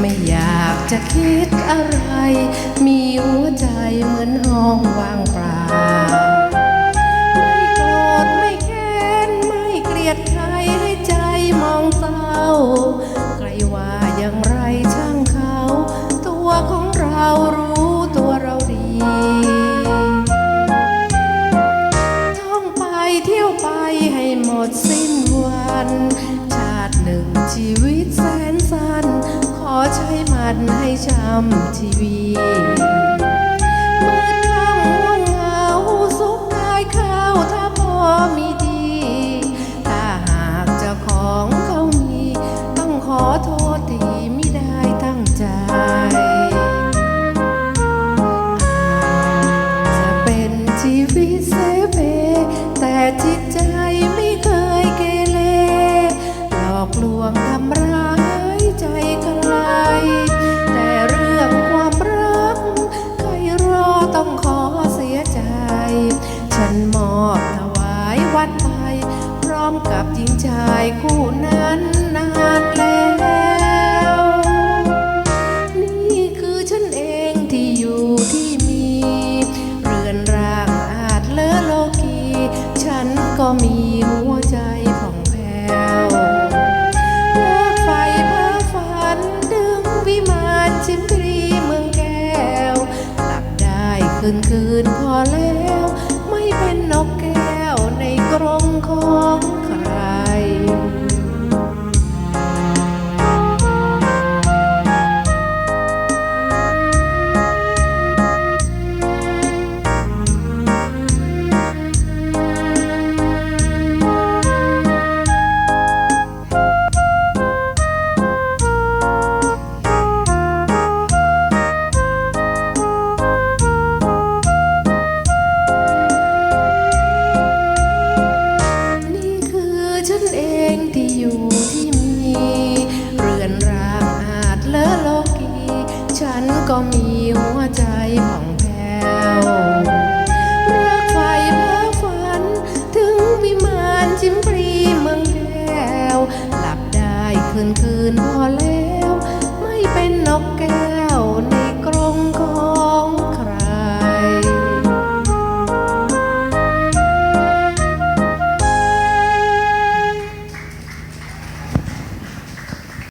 ไม่อยากจะคิดอะไร มีหัวใจเหมือนห้องว่างเปล่า ไม่โกรธไม่แค้นไม่เกลียดใครให้ใจมองเศร้า ใครว่าอย่างไรช่างเขา ตัวของเรารู้ตัวเราดีท่องไปเที่ยวไปให้หมดสิ้นวัน ติหนึ่งชีวิตแสนสั้น ขอใช้มันให้ช้ำชีวิตมืดค่ำง่วงเหงาสุขกายข้าวถ้าพอมีดี ถ้าหากเจ้าของเขามี ต้องขอโทษทีไม่ได้ตั้งใจจะเป็นชีวิตเสเพแต่จิ วงทำร้ายใจใครแต่เรื่องความรักใครรอต้องขอเสียใจ ฉันมอบถวายวัดไปพร้อมกับหญิงชายคู่นั้นนานแล้ว คืนคืน ฉันเองที่อยู่ที่มี เรือนร่างอาจเลอะโลกี ฉันก็มีหัวใจผ่องแผ้วรักไฟเพ้อฝัน ถึงวิมานชิมพรีเมืองแก้ว หลับได้คืนคืนพอแล้ว ไม่เป็นนกแก้ว